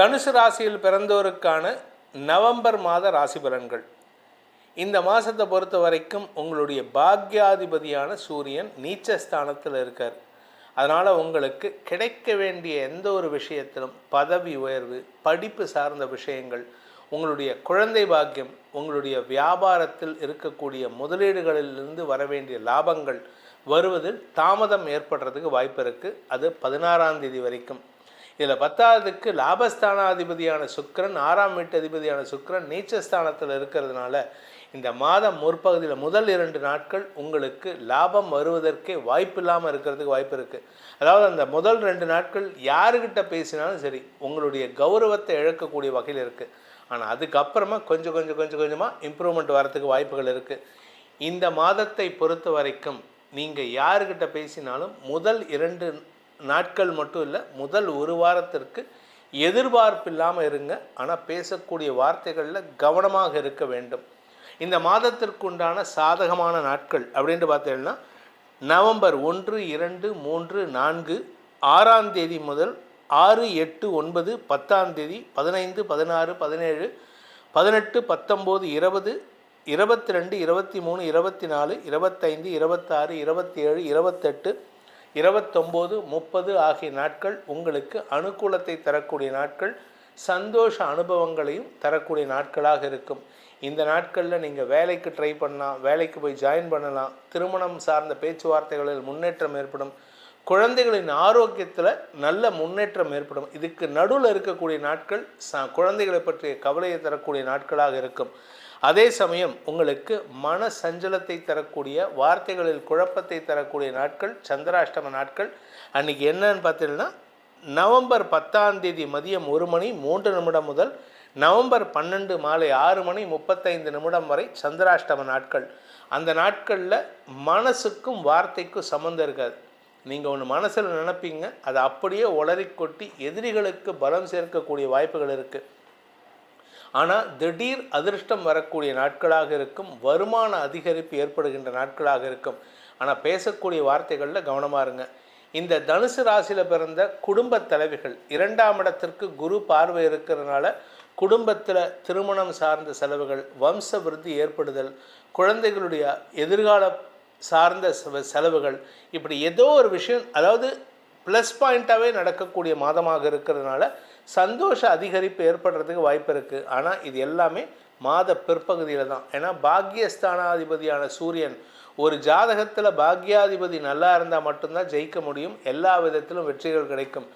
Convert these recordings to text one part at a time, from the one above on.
தனுசு ராசியில் பிறந்தோருக்கான நவம்பர் மாத ராசி பலன்கள். இந்த மாதத்தை பொறுத்த வரைக்கும் உங்களுடைய பாக்யாதிபதியான சூரியன் நீச்ச ஸ்தானத்தில் இருக்கார். அதனால் உங்களுக்கு கிடைக்க வேண்டிய எந்த ஒரு விஷயத்திலும் பதவி உயர்வு படிப்பு சார்ந்த விஷயங்கள் உங்களுடைய குழந்தை பாக்கியம் உங்களுடைய வியாபாரத்தில் இருக்கக்கூடிய முதலீடுகளிலிருந்து வர வேண்டிய லாபங்கள் வருவதில் தாமதம் ஏற்படுறதுக்கு வாய்ப்பு இருக்குது அது பதினாறாம் தேதி வரைக்கும். இதில் பத்தாவதுக்கு லாபஸ்தானாதிபதியான சுக்கிரன் ஆறாம் வீட்டு அதிபதியான சுக்கரன் நீச்சஸ்தானத்தில் இருக்கிறதுனால இந்த மாதம் முற்பகுதியில் முதல் இரண்டு நாட்கள் உங்களுக்கு லாபம் வருவதற்கே வாய்ப்பு இல்லாமல் இருக்கிறதுக்கு வாய்ப்பு இருக்குது அதாவது அந்த முதல் ரெண்டு நாட்கள் யாருக்கிட்ட பேசினாலும் சரி உங்களுடைய கௌரவத்தை இழக்கக்கூடிய வகையில் இருக்குது ஆனால் அதுக்கப்புறமா கொஞ்சம் கொஞ்சம் கொஞ்சம் கொஞ்சமாக இம்ப்ரூவ்மெண்ட் வரத்துக்கு வாய்ப்புகள் இருக்குது இந்த மாதத்தை பொறுத்த வரைக்கும் நீங்கள் யாருக்கிட்ட பேசினாலும் முதல் இரண்டு நாட்கள் மட்டும் இல்லை முதல் ஒரு வாரத்திற்கு எதிர்பார்ப்பு இல்லாமல் இருங்க. ஆனால் பேசக்கூடிய வார்த்தைகளில் கவனமாக இருக்க வேண்டும். இந்த மாதத்திற்குண்டான சாதகமான நாட்கள் அப்படின்ட்டு பார்த்தீங்கன்னா நவம்பர் ஒன்று இரண்டு மூன்று நான்கு ஆறாம் தேதி முதல் ஆறு எட்டு ஒன்பது பத்தாம் தேதி பதினைந்து பதினாறு பதினேழு பதினெட்டு பத்தொம்போது இருபது இருபத்தி ரெண்டு இருபத்தி மூணு இருபத்தி நாலு இருபத்தைந்து இருபத்தாறு இருபத்தி ஏழு இருபத்தெட்டு இருபத்தொம்போது முப்பது ஆகிய நாட்கள் உங்களுக்கு அனுகூலத்தை தரக்கூடிய நாட்கள் சந்தோஷ அனுபவங்களையும் தரக்கூடிய நாட்களாக இருக்கும். இந்த நாட்களில் நீங்கள் வேலைக்கு ட்ரை பண்ணலாம் வேலைக்கு போய் ஜாயின் பண்ணலாம். திருமணம் சார்ந்த பேச்சுவார்த்தைகளில் முன்னேற்றம் ஏற்படும். குழந்தைகளின் ஆரோக்கியத்தில் நல்ல முன்னேற்றம் ஏற்படும். இதுக்கு நடுவில் இருக்கக்கூடிய நாட்கள் ச குழந்தைகளை பற்றிய கவலையை தரக்கூடிய நாட்களாக இருக்கும். அதே சமயம் உங்களுக்கு மன சஞ்சலத்தை தரக்கூடிய வார்த்தைகளில் குழப்பத்தை தரக்கூடிய நாட்கள் சந்திராஷ்டம நாட்கள் அன்றைக்கி என்னன்னு பார்த்தீங்கன்னா நவம்பர் பத்தாம் தேதி மதியம் ஒரு மணி மூன்று நிமிடம் முதல் நவம்பர் பன்னெண்டு மாலை ஆறு மணி முப்பத்தைந்து நிமிடம் வரை சந்திராஷ்டம நாட்கள். அந்த நாட்களில் மனசுக்கும் வார்த்தைக்கும் சம்மந்தம் இருக்காது. நீங்கள் ஒன்று மனசில் நினப்பீங்க அதை அப்படியே உளறி கொட்டி எதிரிகளுக்கு பலம் சேர்க்கக்கூடிய வாய்ப்புகள் இருக்குது ஆனால் திடீர் அதிர்ஷ்டம் வரக்கூடிய நாட்களாக இருக்கும் வருமான அதிகரிப்பு ஏற்படுகின்ற நாட்களாக இருக்கும். ஆனால் பேசக்கூடிய வார்த்தைகளில் கவனமாக இருங்க. இந்த தனுசு ராசியில் பிறந்த குடும்ப தலைவிகள் இரண்டாம் இடத்திற்கு குரு பார்வை இருக்கிறதுனால குடும்பத்தில் திருமணம் சார்ந்த செலவுகள் வம்ச விருத்தி ஏற்படுதல் குழந்தைகளுடைய எதிர்கால சார்ந்த செலவுகள் இப்படி ஏதோ ஒரு விஷயம் அதாவது ப்ளஸ் பாயிண்ட்டாகவே நடக்கக்கூடிய மாதமாக இருக்கிறதுனால சந்தோஷ அதிகரிப்பு ஏற்படுறதுக்கு வாய்ப்பு இருக்குது ஆனால் இது எல்லாமே மாத பிற்பகுதியில் தான். ஏன்னா பாக்யஸ்தானாதிபதியான சூரியன் ஒரு ஜாதகத்தில் பாக்யாதிபதி நல்லா இருந்தால் மட்டும்தான் ஜெயிக்க முடியும். எல்லா விதத்திலும் வெற்றிகள் கிடைக்கும்.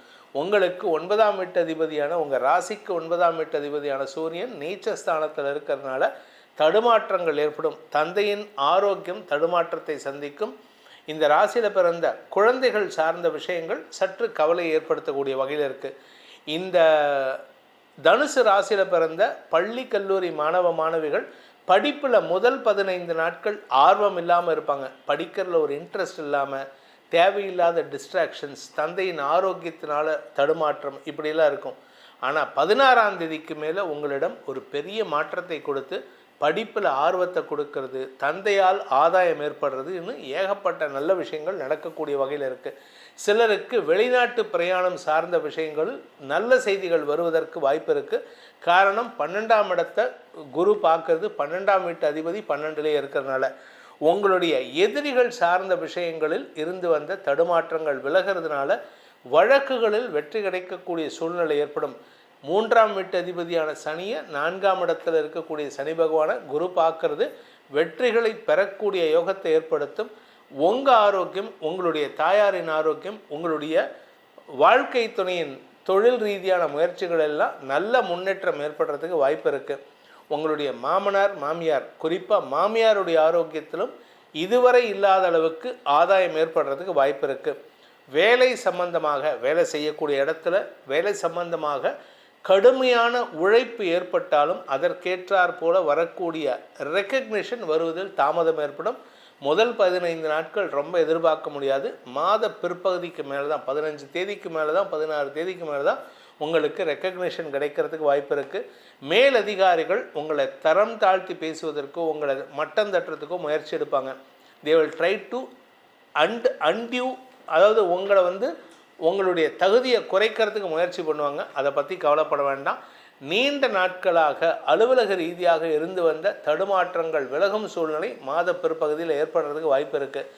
உங்களுக்கு ஒன்பதாம் வீட்டு அதிபதியான உங்கள் ராசிக்கு ஒன்பதாம் வீட்டு அதிபதியான சூரியன் நீச்ச ஸ்தானத்தில் இருக்கிறதுனால தடுமாற்றங்கள் ஏற்படும். தந்தையின் ஆரோக்கியம் தடுமாற்றத்தை சந்திக்கும். இந்த ராசியில் பிறந்த குழந்தைகள் சார்ந்த விஷயங்கள் சற்று கவலை ஏற்படுத்தக்கூடிய வகையில் இருக்குது இந்த தனுசு ராசியில் பிறந்த பள்ளி கல்லூரி மாணவ மாணவிகள் படிப்பில் முதல் பதினைந்து நாட்கள் ஆர்வம் இல்லாமல் இருப்பாங்க. படிக்கிறதுல ஒரு இன்ட்ரெஸ்ட் இல்லாமல் தேவையில்லாத டிஸ்ட்ராக்ஷன்ஸ் தந்தையின் ஆரோக்கியத்தினால தடுமாற்றம் இப்படியெல்லாம் இருக்கும். ஆனால் பதினாறாம் தேதிக்கு மேலே உங்களிடம் ஒரு பெரிய மாற்றத்தை கொடுத்து படிப்பில் ஆர்வத்தை கொடுக்கறது தந்தையால் ஆதாயம் ஏற்படுறது இன்னும் ஏகப்பட்ட நல்ல விஷயங்கள் நடக்கக்கூடிய வகையில் இருக்குது சிலருக்கு வெளிநாட்டு பிரயாணம் சார்ந்த விஷயங்கள் நல்ல செய்திகள் வருவதற்கு வாய்ப்பு இருக்குது காரணம் பன்னெண்டாம் இடத்தை குரு பார்க்கறது பன்னெண்டாம் வீட்டு அதிபதி பன்னெண்டுலேயே இருக்கிறதுனால. உங்களுடைய எதிரிகள் சார்ந்த விஷயங்களில் இருந்து வந்த தடுமாற்றங்கள் விலகிறதுனால வழக்குகளில் வெற்றி கிடைக்கக்கூடிய சூழ்நிலை ஏற்படும். மூன்றாம் வீட்டு அதிபதியான சனியை நான்காம் இடத்தில் இருக்கக்கூடிய சனி பகவானை குரு பார்க்கறது வெற்றிகளை பெறக்கூடிய யோகத்தை ஏற்படுத்தும். உங்கள் ஆரோக்கியம் உங்களுடைய தாயாரின் ஆரோக்கியம் உங்களுடைய வாழ்க்கை துணையின் தொழில் ரீதியான முயற்சிகள் எல்லாம் நல்ல முன்னேற்றம் ஏற்படுறதுக்கு வாய்ப்பு இருக்குது உங்களுடைய மாமனார் மாமியார் குறிப்பாக மாமியாருடைய ஆரோக்கியத்திலும் இதுவரை இல்லாத அளவுக்கு ஆதாயம் ஏற்படுறதுக்கு வாய்ப்பு இருக்குது வேலை சம்பந்தமாக வேலை செய்யக்கூடிய இடத்துல வேலை சம்பந்தமாக கடுமையான உழைப்பு ஏற்பட்டாலும் அதற்கேற்றார் போல வரக்கூடிய ரெக்கக்னிஷன் வருவதில் தாமதம் ஏற்படும். முதல் பதினைந்து நாட்கள் ரொம்ப எதிர்பார்க்க முடியாது. மாத பிற்பகுதிக்கு மேலே தான் பதினஞ்சு தேதிக்கு மேலே தான் பதினாறு தேதிக்கு மேலே தான் உங்களுக்கு ரெக்கக்னிஷன் கிடைக்கிறதுக்கு வாய்ப்பு இருக்குது மேலதிகாரிகள் உங்களை தரம் தாழ்த்தி பேசுவதற்கோ உங்களை மட்டம் தட்டுறதுக்கோ முயற்சி எடுப்பாங்க. They will try to and undue அதாவது உங்களை வந்து உங்களுடைய தகுதியை குறைக்கிறதுக்கு முயற்சி பண்ணுவாங்க. அதை பற்றி கவலைப்பட வேண்டாம். நீண்ட நாட்களாக அலுவலக ரீதியாக இருந்து வந்த தடுமாற்றங்கள் விலகும் சூழ்நிலை மாத பிற்பகுதியில் ஏற்படுறதுக்கு வாய்ப்பு இருக்குது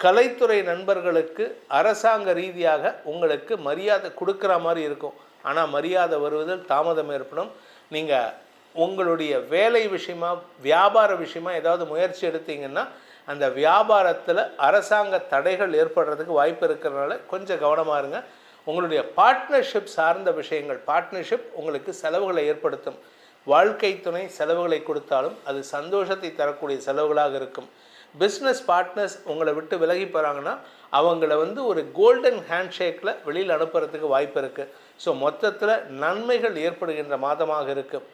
கலைத்துறை நண்பர்களுக்கு அரசாங்க ரீதியாக உங்களுக்கு மரியாதை கொடுக்குற மாதிரி இருக்கும். ஆனால் மரியாதை வருவதில் தாமதம் ஏற்படும். நீங்கள் உங்களுடைய வேலை விஷயமா வியாபார விஷயமா ஏதாவது முயற்சி எடுத்தீங்கன்னா அந்த வியாபாரத்தில் அரசாங்க தடைகள் ஏற்படுறதுக்கு வாய்ப்பு இருக்கிறதுனால கொஞ்சம் கவனமாக இருங்க. உங்களுடைய பார்ட்னர்ஷிப் சார்ந்த விஷயங்கள் பார்ட்னர்ஷிப் உங்களுக்கு செலவுகளை ஏற்படுத்தும். வாழ்க்கை துணை செலவுகளை கொடுத்தாலும் அது சந்தோஷத்தை தரக்கூடிய செலவுகளாக இருக்கும். பிஸ்னஸ் பார்ட்னர்ஸ் உங்களை விட்டு விலகி போகிறாங்கன்னா அவங்கள வந்து ஒரு கோல்டன் ஹேண்ட் ஷேக்கில் வெளியில் அனுப்புறதுக்கு வாய்ப்பு இருக்குது ஸோ மொத்தத்தில் நன்மைகள் ஏற்படுகின்ற மாதமாக இருக்குது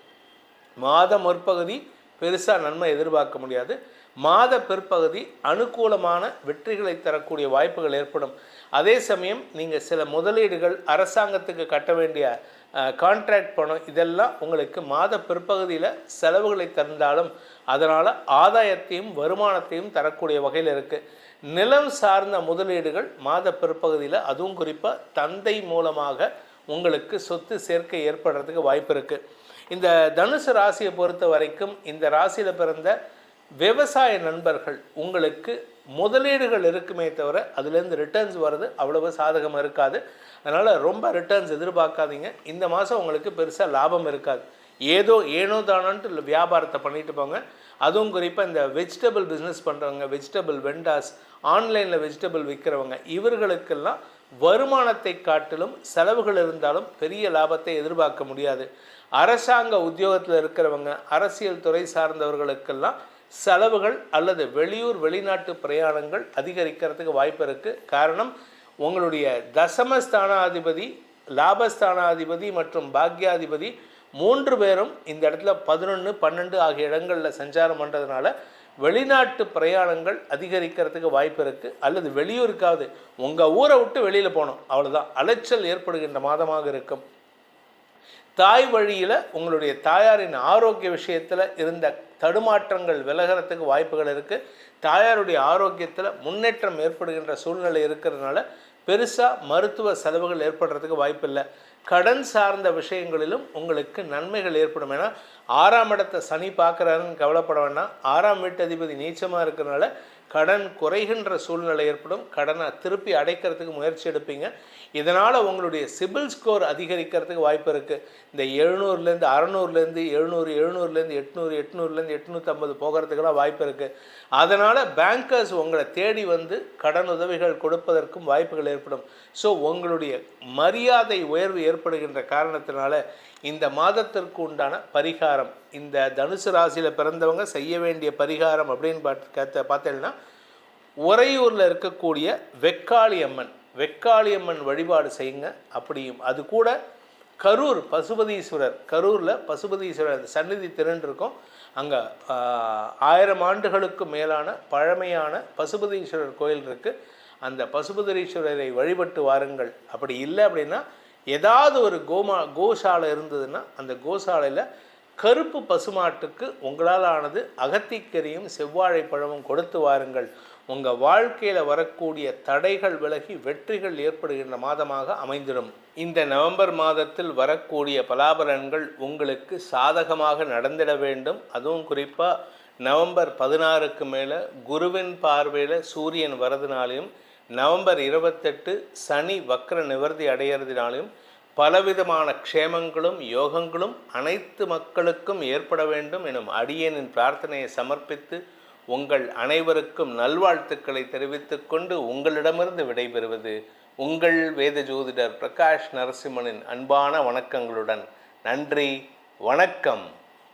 மாதம் முற்பகுதி பெருசாக நன்மை எதிர்பார்க்க முடியாது. மாத பிற்பகுதி அனுகூலமான வெற்றிகளை தரக்கூடிய வாய்ப்புகள் ஏற்படும். அதே சமயம் நீங்கள் சில முதலீடுகள் அரசாங்கத்துக்கு கட்ட வேண்டிய கான்ட்ராக்ட் பணம் இதெல்லாம் உங்களுக்கு மாத பிற்பகுதியில் செலவுகளை தந்தாலும் அதனால் ஆதாயத்தையும் வருமானத்தையும் தரக்கூடிய வகையில் இருக்குது நிலம் சார்ந்த முதலீடுகள் மாத பிற்பகுதியில் அதுவும் குறிப்பாக தந்தை மூலமாக உங்களுக்கு சொத்து சேர்க்கை ஏற்படுறதுக்கு வாய்ப்பு இருக்குது இந்த தனுசு ராசியை பொறுத்த வரைக்கும் இந்த ராசியில் பிறந்த விவசாய நண்பர்கள் உங்களுக்கு முதலீடுகள் இருக்குமே தவிர அதுலேருந்து ரிட்டர்ன்ஸ் வர்றது அவ்வளவு சாதகமாக இருக்காது. அதனால் ரொம்ப ரிட்டர்ன்ஸ் எதிர்பார்க்காதீங்க. இந்த மாதம் உங்களுக்கு பெருசாக லாபம் இருக்காது. ஏதோ ஏனோ தானோன்ட்டு வியாபாரத்தை பண்ணிட்டு போங்க. அதுவும் குறிப்பாக இந்த வெஜிடபிள் பிஸ்னஸ் பண்ணுறவங்க வெஜிடபிள் வெண்டாஸ் ஆன்லைனில் வெஜிடபிள் விற்கிறவங்க இவர்களுக்கெல்லாம் வருமானத்தை காட்டிலும் செலவுகள் இருந்தாலும் பெரிய லாபத்தை எதிர்பார்க்க முடியாது. அரசாங்க உத்தியோகத்தில் இருக்கிறவங்க அரசியல் துறை சார்ந்தவர்களுக்கெல்லாம் செலவுகள் அல்லது வெளியூர் வெளிநாட்டு பிரயாணங்கள் அதிகரிக்கிறதுக்கு வாய்ப்பு இருக்குது காரணம் உங்களுடைய தசமஸ்தானாதிபதி லாபஸ்தானாதிபதி மற்றும் பாக்யாதிபதி மூன்று பேரும் இந்த இடத்துல பதினொன்று பன்னெண்டு ஆகிய இடங்களில் சஞ்சாரம் பண்ணுறதுனால வெளிநாட்டு பிரயாணங்கள் அதிகரிக்கிறதுக்கு வாய்ப்பு இருக்குது அல்லது வெளியூருக்காவது உங்கள் ஊரை விட்டு வெளியில் போகணும். அவ்வளோதான் அலைச்சல் ஏற்படுகின்ற மாதமாக இருக்கும். தாய் வழியில் உங்களுடைய தாயாரின் ஆரோக்கிய விஷயத்தில் இருந்த தடுமாற்றங்கள் விலகிறதுக்கு வாய்ப்புகள் இருக்குது தாயாருடைய ஆரோக்கியத்தில் முன்னேற்றம் ஏற்படுகின்ற சூழ்நிலை இருக்கிறதுனால பெருசாக மருத்துவ செலவுகள் ஏற்படுறதுக்கு வாய்ப்பில்லை. கடன் சார்ந்த விஷயங்களிலும் உங்களுக்கு நன்மைகள் ஏற்படும். ஏன்னா ஆறாம் இடத்தை சனி பார்க்குறாருன்னு கவலைப்பட வேண்டாம். ஆறாம் வீட்டு அதிபதி நீச்சமாக இருக்கிறனால கடன் குறைகின்ற சூழ்நிலை ஏற்படும் கடனை திருப்பி அடைக்கிறதுக்கு முயற்சி எடுப்பீங்க. இதனால் உங்களுடைய சிபில் ஸ்கோர் அதிகரிக்கிறதுக்கு வாய்ப்பு இருக்குது இந்த எழுநூறுலேருந்து அறநூறுலேருந்து எழுநூறு எழுநூறுலேருந்து எட்நூறு எட்நூறுலேருந்து எட்நூற்றம்பது போகிறதுக்கெல்லாம் வாய்ப்பு இருக்குது அதனால் பேங்கர்ஸ் உங்களை தேடி வந்து கடன் உதவிகள் கொடுப்பதற்கும் வாய்ப்புகள் ஏற்படும். ஸோ உங்களுடைய மரியாதை உயர்வு ஏற்படுகின்ற காரணத்தினால இந்த மாதத்திற்கு உண்டான பரிகாரம். இந்த தனுசு ராசியில் பிறந்தவங்க செய்ய வேண்டிய பரிகாரம் அப்படின்னு பார்த்து பார்த்தேன்னா உறையூரில் இருக்கக்கூடிய வெக்காளி அம்மன். வெக்காளி அம்மன் வழிபாடு செய்யுங்க. அப்படியும் அது கூட கரூர் பசுபதீஸ்வரர். கரூரில் பசுபதீஸ்வரர் சந்நிதி திறன் இருக்கும் அங்கே ஆயிரம் ஆண்டுகளுக்கு மேலான பழமையான பசுபதீஸ்வரர் கோயில் இருக்குது அந்த பசுபதீஸ்வரரை வழிபட்டு வாருங்கள். அப்படி இல்லை அப்படின்னா ஏதாவது ஒரு கோமா கோசாலை இருந்ததுன்னா அந்த கோசாலையில் கருப்பு பசுமாட்டுக்கு உங்களால் ஆனது அகத்திக்கரியும் செவ்வாழை பழமும் கொடுத்து வாருங்கள். உங்கள் வாழ்க்கையில் வரக்கூடிய தடைகள் விலகி வெற்றிகள் ஏற்படுகின்ற மாதமாக அமைந்திடும். இந்த நவம்பர் மாதத்தில் வரக்கூடிய பலாபலன்கள் உங்களுக்கு சாதகமாக நடந்திட வேண்டும். அதுவும் குறிப்பாக நவம்பர் பதினாறுக்கு மேலே குருவின் பார்வையில் சூரியன் வரதுனாலையும் நவம்பர் இருபத்தெட்டு சனி வக்ர நிவர்த்தி அடையிறதுனாலையும் பலவிதமான க்ஷேமங்களும் யோகங்களும் அனைத்து மக்களுக்கும் ஏற்பட வேண்டும் எனும் அடியனின் பிரார்த்தனையை சமர்ப்பித்து உங்கள் அனைவருக்கும் நல்வாழ்த்துக்களை தெரிவித்துக்கொண்டு உங்களிடமிருந்து விடைபெறுவது உங்கள் வேத ஜோதிடர் பிரகாஷ் நரசிம்மனின் அன்பான வணக்கங்களுடன். நன்றி வணக்கம்.